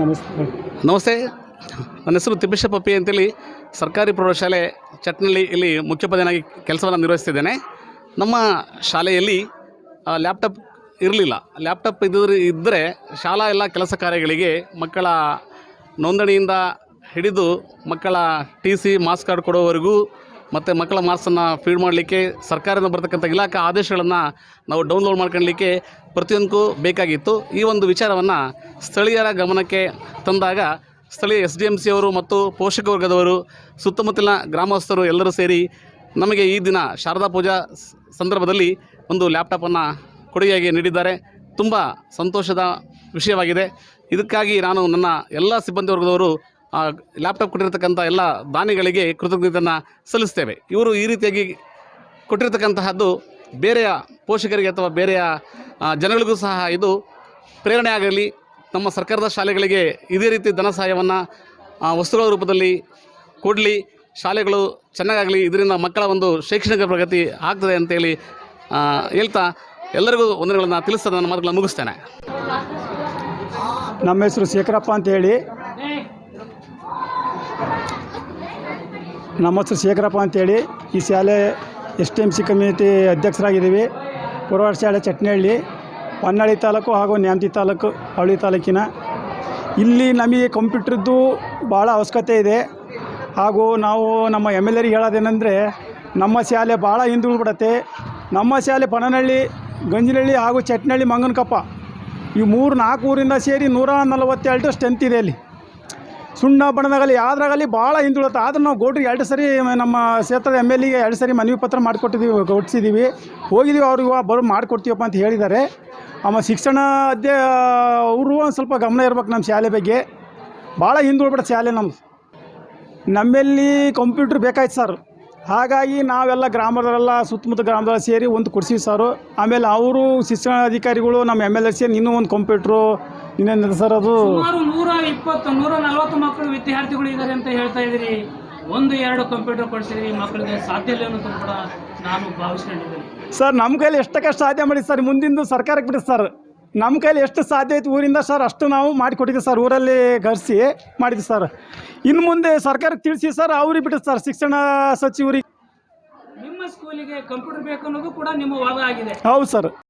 ನಮಸ್ತೆ. ನಮಸ್ತೆ. ನನ್ನ ಹೆಸರು ತಿಪ್ಪೇಶ ಪಪ್ಪಿ ಅಂತೇಳಿ ಸರ್ಕಾರಿ ಪ್ರೌಢಶಾಲೆ ಚಟ್ನಳ್ಳಿ ಇಲ್ಲಿ ಮುಖ್ಯೋಪಾಧ್ಯಾಯನಾಗಿ ಕೆಲಸವನ್ನು ನಿರ್ವಹಿಸ್ತಿದ್ದೇನೆ. ನಮ್ಮ ಶಾಲೆಯಲ್ಲಿ ಲ್ಯಾಪ್ಟಾಪ್ ಇರಲಿಲ್ಲ. ಲ್ಯಾಪ್ಟಾಪ್ ಇದ್ದರೆ ಇದ್ದರೆ ಶಾಲಾ ಎಲ್ಲ ಕೆಲಸ ಕಾರ್ಯಗಳಿಗೆ ಮಕ್ಕಳ ನೋಂದಣಿಯಿಂದ ಹಿಡಿದು ಮಕ್ಕಳ ಟಿ ಸಿ ಮಾರ್ಕ್ಸ್ ಕಾರ್ಡ್ ಕೊಡೋವರೆಗೂ ಮತ್ತು ಮಕ್ಕಳ ಮಾರ್ಕ್ಸನ್ನು ಫೀಡ್ ಮಾಡಲಿಕ್ಕೆ ಸರ್ಕಾರದಿಂದ ಬರ್ತಕ್ಕಂಥ ಇಲಾಖಾ ಆದೇಶಗಳನ್ನು ನಾವು ಡೌನ್ಲೋಡ್ ಮಾಡ್ಕೊಳ್ಳಲಿಕ್ಕೆ ಪ್ರತಿಯೊಂದಕ್ಕೂ ಬೇಕಾಗಿತ್ತು. ಈ ಒಂದು ವಿಚಾರವನ್ನು ಸ್ಥಳೀಯರ ಗಮನಕ್ಕೆ ತಂದಾಗ ಸ್ಥಳೀಯ ಎಸ್ ಡಿ ಎಂ ಸಿ ಅವರು ಮತ್ತು ಪೋಷಕ ವರ್ಗದವರು, ಸುತ್ತಮುತ್ತಲಿನ ಗ್ರಾಮಸ್ಥರು ಎಲ್ಲರೂ ಸೇರಿ ನಮಗೆ ಈ ದಿನ ಶಾರದಾ ಪೂಜಾ ಸಂದರ್ಭದಲ್ಲಿ ಒಂದು ಲ್ಯಾಪ್ಟಾಪನ್ನು ಕೊಡುಗೆಯಾಗಿ ನೀಡಿದ್ದಾರೆ. ತುಂಬ ಸಂತೋಷದ ವಿಷಯವಾಗಿದೆ. ಇದಕ್ಕಾಗಿ ನಾನು ನನ್ನ ಎಲ್ಲ ಸಿಬ್ಬಂದಿ ವರ್ಗದವರು ಲ್ಯಾಪ್ಟಾಪ್ ಕೊಟ್ಟಿರತಕ್ಕಂಥ ಎಲ್ಲ ದಾನಿಗಳಿಗೆ ಕೃತಜ್ಞತೆಯನ್ನು ಸಲ್ಲಿಸ್ತೇವೆ. ಇವರು ಈ ರೀತಿಯಾಗಿ ಕೊಟ್ಟಿರತಕ್ಕಂತಹದ್ದು ಬೇರೆಯ ಪೋಷಕರಿಗೆ ಅಥವಾ ಬೇರೆಯ ಜನಗಳಿಗೂ ಸಹ ಇದು ಪ್ರೇರಣೆ ಆಗಲಿ. ನಮ್ಮ ಸರ್ಕಾರದ ಶಾಲೆಗಳಿಗೆ ಇದೇ ರೀತಿ ಧನ ಸಹಾಯವನ್ನು ವಸ್ತುಗಳ ರೂಪದಲ್ಲಿ ಕೊಡಲಿ. ಶಾಲೆಗಳು ಚೆನ್ನಾಗಾಗಲಿ, ಇದರಿಂದ ಮಕ್ಕಳ ಒಂದು ಶೈಕ್ಷಣಿಕ ಪ್ರಗತಿ ಆಗ್ತದೆ ಅಂತೇಳಿ ಹೇಳ್ತಾ ಎಲ್ಲರಿಗೂ ವಂದನೆಗಳನ್ನು ತಿಳಿಸ್ತಾ ನನ್ನ ಮಾತುಗಳನ್ನು ಮುಗಿಸ್ತೇನೆ. ನಮ್ಮ ಹೆಸರು ಶೇಖರಪ್ಪ ಅಂತ ನಮ್ಮ ಹೆಸರು ಶೇಖರಪ್ಪ ಅಂತೇಳಿ. ಈ ಶಾಲೆ S T M C community ಅಧ್ಯಕ್ಷರಾಗಿದ್ದೀವಿ. Puravada ಶಾಲೆ ಚಟ್ನಹಳ್ಳಿ, ಹೊನ್ನಾಳಿ ತಾಲೂಕು ಹಾಗೂ ನ್ಯಾಮತಿ ತಾಲೂಕು, ಹಳ್ಳಿ ತಾಲೂಕಿನ. ಇಲ್ಲಿ ನಮಗೆ ಕಂಪ್ಯೂಟ್ರದ್ದು ಭಾಳ ಅವಶ್ಯಕತೆ ಇದೆ. ಹಾಗೂ ನಾವು ನಮ್ಮ ಎಂ ಎಲ್ ಎರಿಗೆ ಹೇಳೋದೇನೆಂದರೆ, ನಮ್ಮ ಶಾಲೆ ಭಾಳ ಹಿಂದುಳಿದ್ಬಿಡತ್ತೆ ನಮ್ಮ ಶಾಲೆ ಪಣನಹಳ್ಳಿ ಗಂಜಿನಹಳ್ಳಿ ಹಾಗೂ ಚಟ್ನಹಳ್ಳಿ, ಮಂಗನಕಪ್ಪ. ಈ ಮೂರು ನಾಲ್ಕು ಊರಿಂದ ಸೇರಿ ನೂರ ನಲವತ್ತೆರಡು ಸ್ಟ್ರೆಂತ್ ಇದೆ ಅಲ್ಲಿ. ಸುಣ್ಣ ಬಣ್ಣದಾಗಲಿ, ಯಾವ್ದ್ರಾಗಲಿ ಭಾಳ ಹಿಂದುಳತ್ತೆ. ಆದ್ರೆ ನಾವು ಗೌಡ್ರಿಗೆ ಎರಡು ಸರಿ ನಮ್ಮ ಕ್ಷೇತ್ರದ ಎಂ ಎಲ್ ಎಗೆ ಎರಡು ಸರಿ ಮನವಿ ಪತ್ರ ಮಾಡಿಕೊಟ್ಟಿದ್ದೀವಿ ಗೌಟ್ಸಿದೀವಿ ಹೋಗಿದ್ದೀವಿ ಅವ್ರಿಗೆ ಬರೋ ಮಾಡಿಕೊಡ್ತೀವಪ್ಪ ಅಂತ ಹೇಳಿದ್ದಾರೆ. ಆಮೇಲೆ ಶಿಕ್ಷಣ ಅಧ್ಯಯ ಅವರು ಒಂದು ಸ್ವಲ್ಪ ಗಮನ ಇರ್ಬೇಕು ನಮ್ಮ ಶಾಲೆ ಬಗ್ಗೆ. ಭಾಳ ಹಿಂದುಳ್ಬಿಡುತ್ತೆ ಶಾಲೆ ನಮ್ಮ ನಮ್ಮಲ್ಲಿ ಕಂಪ್ಯೂಟ್ರ್ ಬೇಕಾಯ್ತು ಸರ್. ಹಾಗಾಗಿ ನಾವೆಲ್ಲ ಗ್ರಾಮದವರೆಲ್ಲ ಸುತ್ತಮುತ್ತ ಗ್ರಾಮದಲ್ಲ ಸೇರಿ ಒಂದು ಕೊಡ್ಸಿವಿ ಸಾರು. ಆಮೇಲೆ ಅವರು ಶಿಕ್ಷಣ ಅಧಿಕಾರಿಗಳು ನಮ್ಮ ಎಂ ಎಲ್ ಎ ಸೇರಿ ಇನ್ನೂ ಒಂದು ಕಂಪ್ಯೂಟ್ರು ಇನ್ನೇನು ಸರ್ ಅದು. ಸುಮಾರು ನೂರ ಇಪ್ಪತ್ತು ನೂರ ನಲವತ್ತು ಮಕ್ಕಳು ವಿದ್ಯಾರ್ಥಿಗಳು ಇದ್ದಾರೆ ಅಂತ ಹೇಳ್ತಾ ಇದ್ದೀರಿ. ಒಂದು ಎರಡು ಕಂಪ್ಯೂಟರ್ ಕೊಡಿಸಿದ್ರಿ ಮಕ್ಕಳಿಗೆ ಸಾಧ್ಯ ಇಲ್ಲ ಅನ್ನೋದು ಕೂಡ ನಾನು ಭಾವಿಸ್ಕೊಂಡಿದ್ದೀನಿ. ಸರ್ ನಮ್ಮ ಕೈಲಿ ಎಷ್ಟಕ್ಕೆ ಸಾಧ್ಯ ಮಾಡಿ ಸರ್ ಮುಂದಿಂದು ಸರ್ಕಾರಕ್ಕೆ ಬಿಡಿ ಸರ್. ನಮ್ಮ ಕೈಲಿ ಎಷ್ಟು ಸಾಧ್ಯ ಐತೆ ಊರಿಂದ ಸರ್ ಅಷ್ಟು ನಾವು ಮಾಡಿಕೊಟ್ಟಿದ್ದೀವಿ ಸರ್ ಊರಲ್ಲಿ ಕರೆಸಿ ಮಾಡಿದ್ವಿ ಸರ್. ಇನ್ನು ಮುಂದೆ ಸರ್ಕಾರಕ್ಕೆ ತಿಳಿಸಿ ಸರ್ ಅವ್ರಿಗೆ ಬಿಟ್ಟು ಸರ್ ಶಿಕ್ಷಣ ಸಚಿವರಿಗೆ. ನಿಮ್ಮ ಸ್ಕೂಲಿಗೆ ಕಂಪ್ಯೂಟರ್ ಬೇಕು ಅನ್ನೋದು ಕೂಡ ನಿಮ್ಮ ವಾದ ಆಗಿದೆ. ಹೌದು ಸರ್.